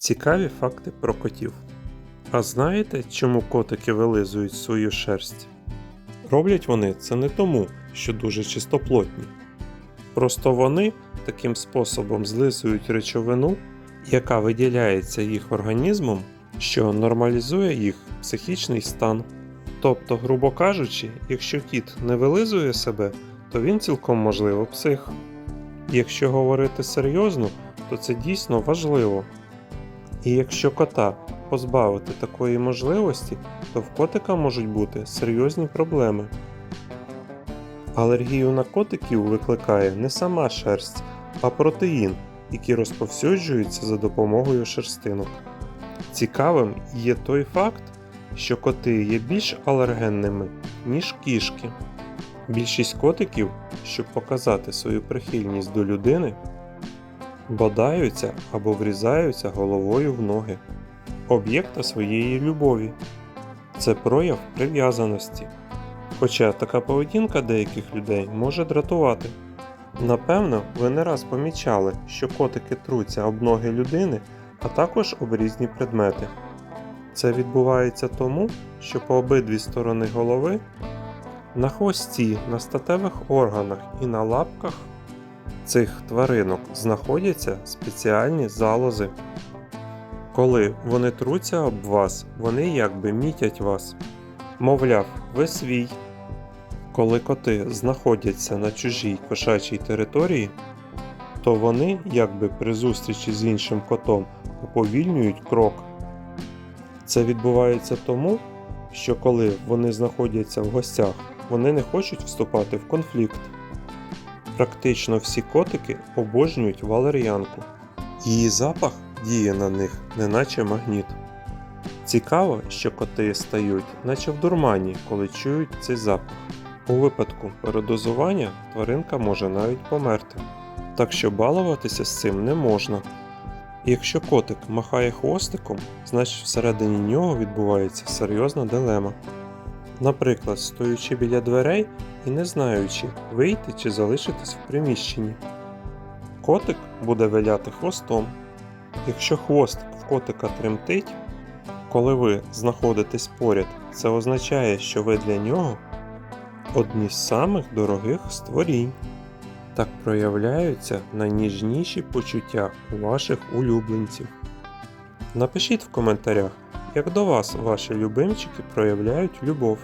Цікаві факти про котів. А знаєте, чому котики вилизують свою шерсть? Роблять вони це не тому, що дуже чистоплотні. Просто вони таким способом злизують речовину, яка виділяється їх організмом, що нормалізує їх психічний стан. Тобто, грубо кажучи, якщо кіт не вилизує себе, то він цілком можливо псих. Якщо говорити серйозно, то це дійсно важливо. І якщо кота позбавити такої можливості, то в котика можуть бути серйозні проблеми. Алергію на котиків викликає не сама шерсть, а протеїн, який розповсюджується за допомогою шерстинок. Цікавим є той факт, що коти є більш алергенними, ніж кішки. Більшість котиків, щоб показати свою прихильність до людини, бодаються або врізаються головою в ноги об'єкта своєї любові. Це прояв прив'язаності. Хоча така поведінка деяких людей може дратувати. Напевно, ви не раз помічали, що котики труться об ноги людини, а також об різні предмети. Це відбувається тому, що по обидві сторони голови, на хвості, на статевих органах і на лапках цих тваринок знаходяться спеціальні залози. Коли вони труться об вас, вони якби мітять вас. Мовляв, ви свій. Коли коти знаходяться на чужій кошачій території, то вони, якби при зустрічі з іншим котом, уповільнюють крок. Це відбувається тому, що коли вони знаходяться в гостях, вони не хочуть вступати в конфлікт. Практично всі котики обожнюють валер'янку. Її запах діє на них, неначе магніт. Цікаво, що коти стають, наче в дурмані, коли чують цей запах. У випадку передозування тваринка може навіть померти, так що балуватися з цим не можна. Якщо котик махає хвостиком, значить всередині нього відбувається серйозна дилема. Наприклад, стоючи біля дверей і не знаючи, вийти чи залишитись в приміщенні. Котик буде виляти хвостом. Якщо хвостик в котика тремтить, коли ви знаходитесь поряд, це означає, що ви для нього одні з самих дорогих створінь. Так проявляються найніжніші почуття у ваших улюбленців. Напишіть в коментарях, як до вас ваші любимчики проявляють любов.